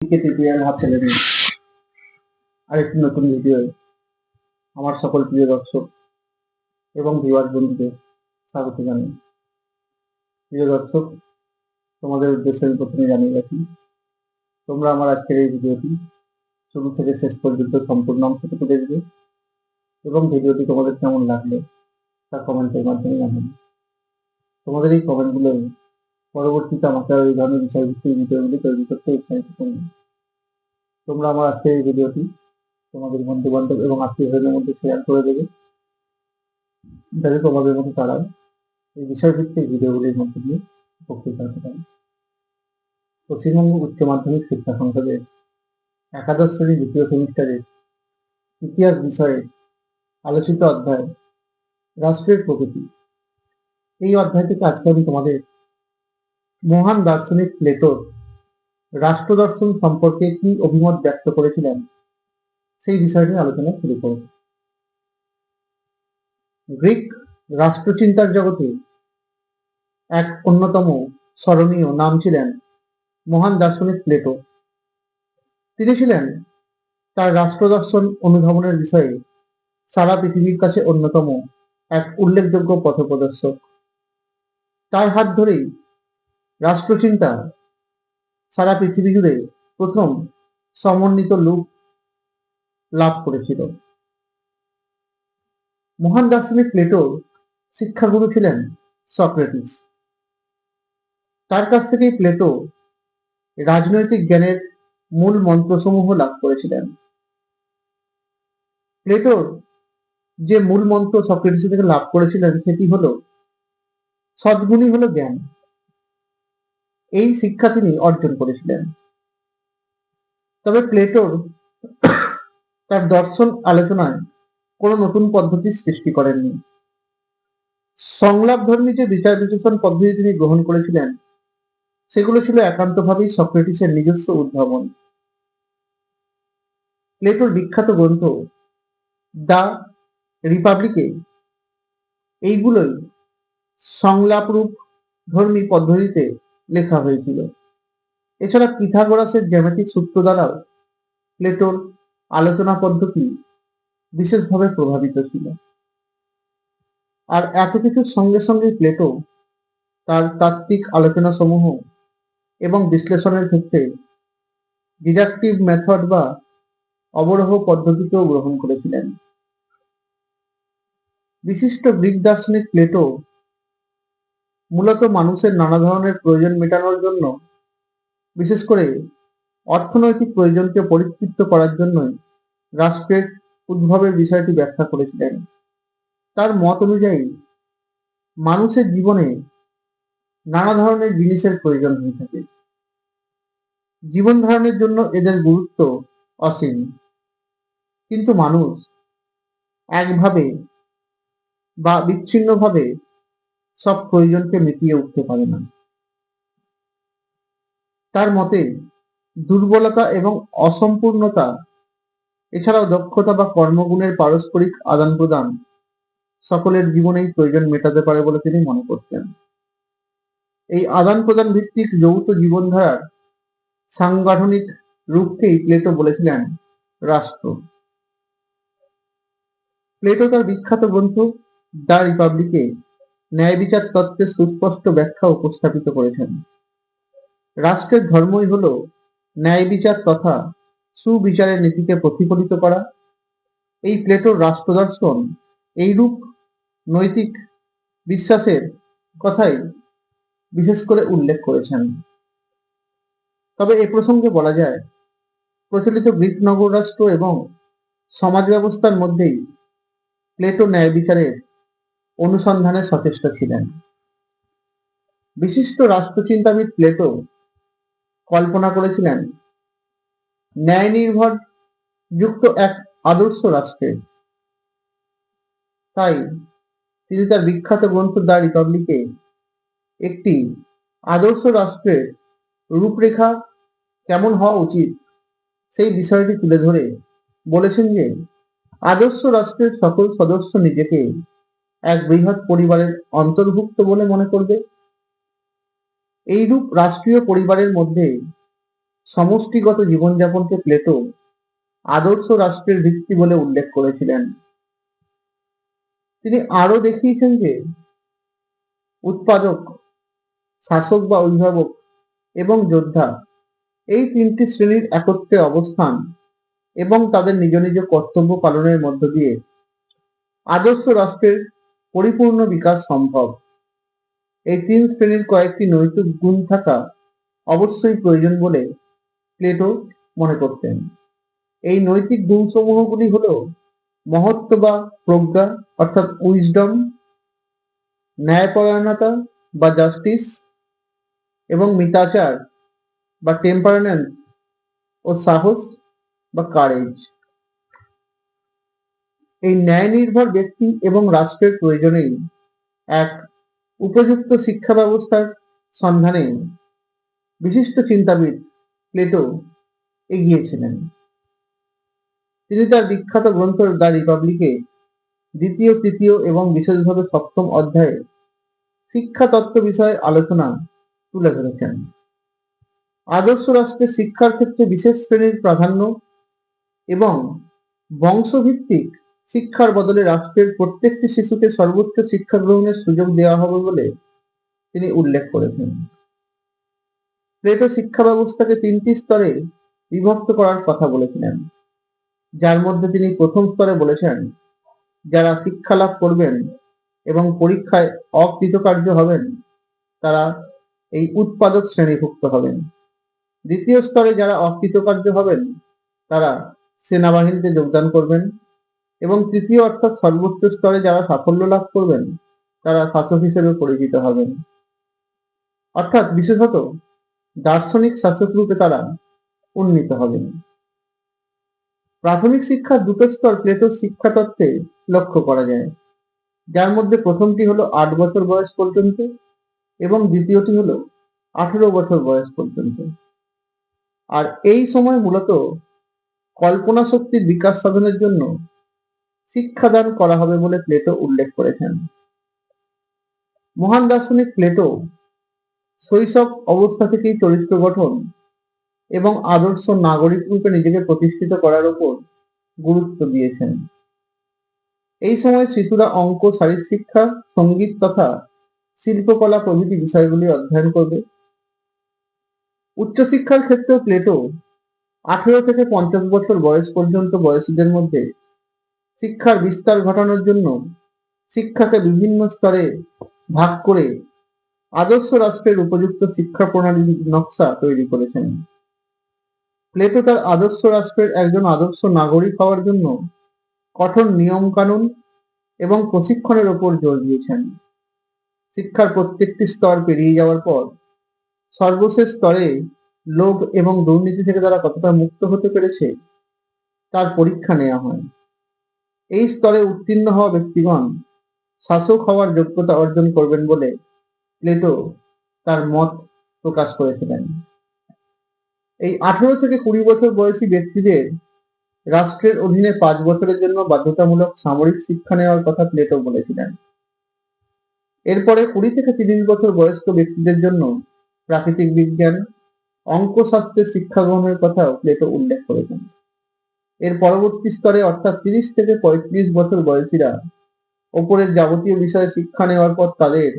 TPL হাত ছেড়ে নিন আরেকটি নতুন ভিডিও আমার সকল প্রিয় দর্শক এবং ভিউয়ার বন্ধুদের স্বাগত জানাই। প্রিয় দর্শক, তোমাদের উদ্দেশ্যে আমি প্রথমে জানিয়ে রাখি, তোমরা আমার আজকের এই ভিডিওটি শুরু থেকে শেষ পর্যন্ত সম্পূর্ণ অংশটুকু দেখবে এবং ভিডিওটি তোমাদের কেমন লাগল তা কমেন্টের মাধ্যমে জানাবে। তোমাদের এই কমেন্টগুলো পরবর্তীতে আমাকে এই ধরনের বিষয়ভিত্তিক ভিডিওগুলি তৈরি করতে উৎসাহিত করবে। তোমরা আমার আজকের এই ভিডিওটি তোমাদের বন্ধু বান্ধব এবং আত্মীয় স্বজনের মধ্যে শেয়ার করে দেবে। যাতে তোমাদের মতো তারাও এই বিষয়ভিত্তিক ভিডিওগুলির মধ্যে দিয়ে উপকৃত হতে পারে। পশ্চিমবঙ্গ উচ্চ মাধ্যমিক শিক্ষা সংসদের একাদশ শ্রেণি দ্বিতীয় সেমিস্টারের ইতিহাস বিষয়ে আলোচিত অধ্যায়, রাষ্ট্রের প্রকৃতি এই অধ্যায় থেকে আজকে আমি তোমাদের মহান দার্শনিক প্লেটোর রাষ্ট্র দর্শন সম্পর্কে কি অভিমত ব্যক্ত করেছিলেন? সেই বিষয় নিয়ে আলোচনা শুরু করব গ্রিক রাষ্ট্রচিন্তার জগতে এক অন্যতম স্মরণীয় নাম ছিলেন মহান দার্শনিক প্লেটো। তিনি ছিলেন তার রাষ্ট্র দর্শন অনুধাবনের বিষয়ে সারা পৃথিবীর কাছে অন্যতম এক উল্লেখযোগ্য পথপ্রদর্শক। তার হাত ধরেই রাষ্ট্রচিন্তা সারা পৃথিবী জুড়ে প্রথম সমন্বিত লুক লাভ করেছিল। মহান দার্শনিক প্লেটোর শিক্ষাগুরু ছিলেন সক্রেটিস। তার কাছ থেকেই প্লেটো রাজনৈতিক জ্ঞানের মূল মন্ত্রসমূহ লাভ করেছিলেন। প্লেটোর যে মূল মন্ত্র সক্রেটিস থেকে লাভ করেছিলেন সেটি হলো, সদ্গুণই হলো জ্ঞান। এই শিক্ষা তিনি অর্জন করেছিলেন। তবে প্লেটোর তার দর্শন আলোচনায় কোনো নতুন পদ্ধতির সৃষ্টি করেননি। সংলাপ ধর্মী যে বিচার বিশ্লেষণ পদ্ধতি তিনি গ্রহণ করেছিলেন, সেগুলো ছিল একান্তভাবেই সক্রেটিসের নিজস্ব উদ্ভাবন। প্লেটোর বিখ্যাত গ্রন্থ দ্য রিপাবলিকে এইগুলোই সংলাপরূপ ধর্মী পদ্ধতিতে লেখা হয়েছিল। এছাড়া পিথাগোরাসের জ্যামিতিক সূত্র দ্বারাও প্লেটোর আলোচনা পদ্ধতি বিশেষভাবে প্রভাবিত ছিল। আর এত কিছুর সঙ্গে সঙ্গে প্লেটো তার তাত্ত্বিক আলোচনা সমূহ এবং বিশ্লেষণের ক্ষেত্রে ডিডাকটিভ মেথড বা অবরোহ পদ্ধতিকেও গ্রহণ করেছিলেন। বিশিষ্ট গ্রিক দার্শনিক প্লেটো মূলত মানুষের নানা ধরনের প্রয়োজন মেটানোর জন্য, বিশেষ করে অর্থনৈতিক প্রয়োজনকে পরিতৃপ্ত করার জন্যই রাষ্ট্রের উদ্ভবের বিষয়টি ব্যাখ্যা করেছিলেন। তার মত অনুযায়ী, মানুষের জীবনে নানা ধরনের জিনিসের প্রয়োজন হয়ে থাকে। জীবন ধারণের জন্য এদের গুরুত্ব অসীম। কিন্তু মানুষ একভাবে বা বিচ্ছিন্নভাবে সব প্রয়োজনকে মিটিয়ে উঠতে পারে না। তার মতে, দুর্বলতা এবং অসম্পূর্ণতা, এছাড়াও দক্ষতা বা কর্মগুণের পারস্পরিক আদান প্রদান সকলের জীবনেই প্রয়োজন মেটাতে পারে বলে তিনি মনে করতেন। এই আদান প্রদান ভিত্তিক যৌথ জীবনধারার সাংগঠনিক রূপকেই প্লেটো বলেছিলেন রাষ্ট্র। প্লেটো তার বিখ্যাত গ্রন্থ দ্য রিপাবলিকে ন্যায় বিচার তত্ত্বের সুস্পষ্ট ব্যাখ্যা উপস্থাপিত করেছেন। রাষ্ট্রের ধর্মই হল ন্যায় বিচার তথা সুবিচারের নীতিকে প্রতিফলিত করা। এই প্লেটোর রাষ্ট্র দর্শন এইরূপ নৈতিক বিশ্বাসের কথাই বিশেষ করে উল্লেখ করেছেন। তবে এ প্রসঙ্গে বলা যায়, প্রচলিত গ্রিক নগর রাষ্ট্র এবং সমাজ ব্যবস্থার মধ্যেই প্লেটো ন্যায় বিচারের অনুসন্ধানে সচেষ্ট ছিলেন। বিশিষ্ট রাষ্ট্রচিন্তাবিদ প্লেটো কল্পনা করেছিলেন ন্যায় নির্ভর যুক্ত এক আদর্শ রাষ্ট্রের তাই তিনি তার বিখ্যাত গ্রন্থ দ্য রিপাবলিকে একটি আদর্শ রাষ্ট্রের রূপরেখা কেমন হওয়া উচিত সেই বিষয়টি তুলে ধরে বলেছেন যে, আদর্শ রাষ্ট্রের সকল সদস্য নিজেকে এক বৃহৎ পরিবারের অন্তর্ভুক্ত বলে মনে করবে। এইরূপ রাষ্ট্রীয় পরিবারের মধ্যে সমষ্টিগত জীবনযাপনকে প্লেটো আদর্শ রাষ্ট্রের ভিত্তি বলে উল্লেখ করেছিলেন। তিনি আরও দেখিয়েছেন যে উৎপাদক, শাসক বা অভিভাবক এবং যোদ্ধা এই তিনটি শ্রেণির একত্রে অবস্থান এবং তাদের নিজ নিজ কর্তব্য পালনের মধ্য দিয়ে আদর্শ রাষ্ট্রের পরিপূর্ণ বিকাশ সম্ভব। এই তিন শ্রেণির কয়েকটি নৈতিক গুণ থাকা অবশ্যই প্রয়োজন বলে প্লেটো মনে করতেন। এই নৈতিক গুণসমূহগুলি হল মহত্ব বা প্রজ্ঞা, অর্থাৎ উইজডম, ন্যায়পরায়ণতা বা জাস্টিস, এবং মিতাচার বা টেম্পারেন্স ও সাহস বা কারেজ। এই ন্যায় নির্ভর ব্যক্তি এবং রাষ্ট্রের প্রয়োজনেই এক, উপযুক্ত শিক্ষা ব্যবস্থার সন্ধানে বিশিষ্ট চিন্তাবিদ প্লেটো এগিয়েছিলেন। তিনি তার বিখ্যাত গ্রন্থ দ্য রিপাবলিকে দ্বিতীয়, তৃতীয় এবং বিশেষভাবে সপ্তম অধ্যায়ে শিক্ষা তত্ত্ব বিষয়ে আলোচনা তুলে ধরেছেন। আদর্শ রাষ্ট্রের শিক্ষার ক্ষেত্রে বিশেষ শ্রেণির প্রাধান্য এবং বংশভিত্তিক শিক্ষার বদলে রাষ্ট্রের প্রত্যেকটি শিশুকে সর্বোচ্চ শিক্ষা গ্রহণের সুযোগ দেওয়া হবে বলে তিনি উল্লেখ করেছেন। প্লেটো শিক্ষা ব্যবস্থাকে তিনটি স্তরে বিভক্ত করার কথা বলেছিলেন, যার মধ্যে তিনি প্রথম স্তরে বলেছেন, যারা শিক্ষা লাভ করবেন এবং পরীক্ষায় অকৃতকার্য হবেন, তারা এই উৎপাদক শ্রেণীভুক্ত হবেন। দ্বিতীয় স্তরে যারা অকৃতকার্য হবেন, তারা সেনাবাহিনীতে যোগদান করবেন এবং তৃতীয় অর্থাৎ সর্বোচ্চ স্তরে যারা সাফল্য লাভ করবেন, তারা শাসক হিসেবে পরিচিত হবেন। অর্থাৎ বিশেষত দার্শনিক শাসক রূপে তারা উন্নীত হবেন। প্রাথমিক শিক্ষার দুটো স্তর প্লেটোর শিক্ষা তত্ত্বে লক্ষ্য করা যায়। যার মধ্যে প্রথমটি হলো আট বছর বয়স পর্যন্ত এবং দ্বিতীয়টি হলো আঠেরো বছর বয়স পর্যন্ত। আর এই সময় মূলত কল্পনা শক্তির বিকাশ সাধনের জন্য শিক্ষাদান করা হবে বলে প্লেটো উল্লেখ করেছেন। মহান দার্শনিক প্লেটো শৈশব অবস্থা থেকেই চরিত্র গঠন এবং আদর্শ নাগরিক রূপে নিজেকে প্রতিষ্ঠিত করার উপর গুরুত্ব দিয়েছেন। এই সময় শিশুরা অঙ্ক শারীর শিক্ষা, সংগীত তথা শিল্পকলা প্রভৃতি বিষয়গুলি অধ্যয়ন করবে। উচ্চশিক্ষার ক্ষেত্রেও প্লেটো আঠেরো থেকে পঞ্চাশ বছর বয়স পর্যন্ত বয়সীদের মধ্যে শিক্ষার বিস্তার ঘটানোর জন্য শিক্ষাকে বিভিন্ন স্তরে ভাগ করে আদর্শ রাষ্ট্রের উপযুক্ত শিক্ষা প্রণালীর নকশা তৈরি করেছেন। প্লেটো তার আদর্শ রাষ্ট্রের একজন আদর্শ নাগরিক হওয়ার জন্য কঠোর নিয়ম কানুন এবং প্রশিক্ষণের ওপর জোর দিয়েছেন। শিক্ষার প্রত্যেকটি স্তর পেরিয়ে যাওয়ার পর সর্বশেষ স্তরে লোভ এবং দুর্নীতি থেকে তারা কতটা মুক্ত হতে পেরেছে তার পরীক্ষা নেওয়া হয়। এই স্তরে উত্তীর্ণ হওয়া ব্যক্তিগণ শাসক হওয়ার যোগ্যতা অর্জন করবেন বলে প্লেটো তার মত প্রকাশ করেছিলেন। এই আঠেরো থেকে কুড়ি বছর বয়সী ব্যক্তিদের রাষ্ট্রের অধীনে পাঁচ বছরের জন্য বাধ্যতামূলক সামরিক শিক্ষা নেওয়ার কথা প্লেটো বলেছিলেন। এরপরে কুড়ি থেকে তিরিশ বছর বয়স্ক ব্যক্তিদের জন্য প্রাকৃতিক বিজ্ঞান অঙ্কশাস্ত্রের শিক্ষা গ্রহণের কথাও প্লেটো উল্লেখ করেছেন। এর পরবর্তী স্তরে, অর্থাৎ তিরিশ থেকে পঁয়ত্রিশ বছর বয়সীরা ওপরের যাবতীয় বিষয়ে শিক্ষা নেওয়ার পর তাদের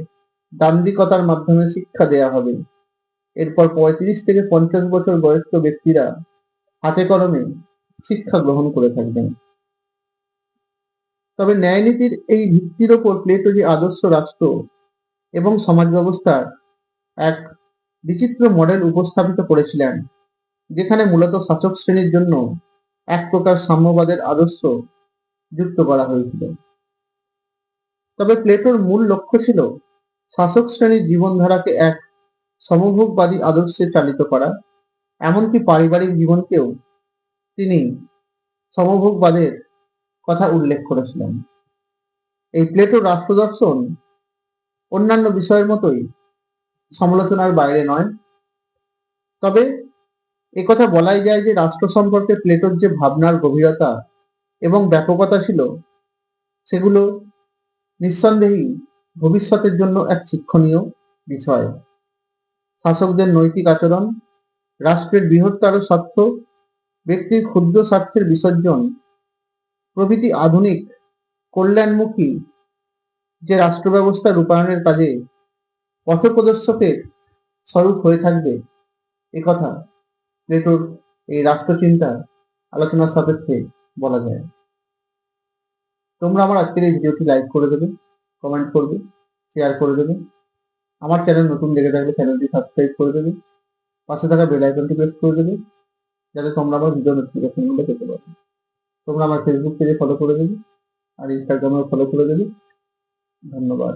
দান্দিকতার মাধ্যমে শিক্ষা দেয়া হবে। এরপর পঁয়ত্রিশ থেকে পঞ্চাশ বছর বয়স্ক ব্যক্তিরা হাতে কলমে শিক্ষা গ্রহণ করে থাকবেন। তবে ন্যায়নীতির এই ভিত্তির ওপর প্লেটো যে আদর্শ রাষ্ট্র এবং সমাজ ব্যবস্থার এক বিচিত্র মডেল উপস্থাপিত করেছিলেন, যেখানে মূলত শাসক শ্রেণির জন্য এক প্রকার সাম্যবাদের আদর্শ যুক্ত করা হয়েছিল। তবে প্লেটোর মূল লক্ষ্য ছিল শাসক শ্রেণির জীবনধারাকে এক সমভোগবাদী আদর্শে চালিত করা, এমনকি পারিবারিক জীবনকেও তিনি সমভোগবাদের কথা উল্লেখ করেছিলেন। এই প্লেটো রাষ্ট্র দর্শন অন্যান্য বিষয়ের মতোই সমালোচনার বাইরে নয়, তবে একথা বলাই যায় যে রাষ্ট্র সম্পর্কে প্লেটোর যে ভাবনার গভীরতা এবং ব্যাপকতা ছিল, সেগুলো নিঃসন্দেহেই ভবিষ্যতের জন্য এক শিক্ষণীয় বিষয়। শাসকদের নৈতিক আচরণ, রাষ্ট্রের বৃহত্তর স্বার্থ, ব্যক্তির ক্ষুদ্র স্বার্থের বিসর্জন, প্রভৃতি আধুনিক, কল্যাণমুখী যে রাষ্ট্র ব্যবস্থা রূপায়ণের কাজে পথপ্রদর্শকের স্বরূপ হয়ে থাকবে একথা প্লেটোর এই রাষ্ট্রচিন্তা আলোচনার সাপেক্ষে বলা যায়। তোমরা আমার আজকের এই ভিডিওটি লাইক করে দেবে কমেন্ট করবে শেয়ার করে দেবে। আমার চ্যানেল নতুন দেখে থাকলে চ্যানেলটি সাবস্ক্রাইব করে দেবে। পাশে থাকা বেল আইকনটি প্রেস করে দেবে, যাতে তোমরা আমার ভিডিও নোটিফিকেশনগুলো পেতে পারো। তোমরা আমার ফেসবুক পেজে ফলো করে দেবে, আর ইনস্টাগ্রামেও ফলো করে দেবে। ধন্যবাদ।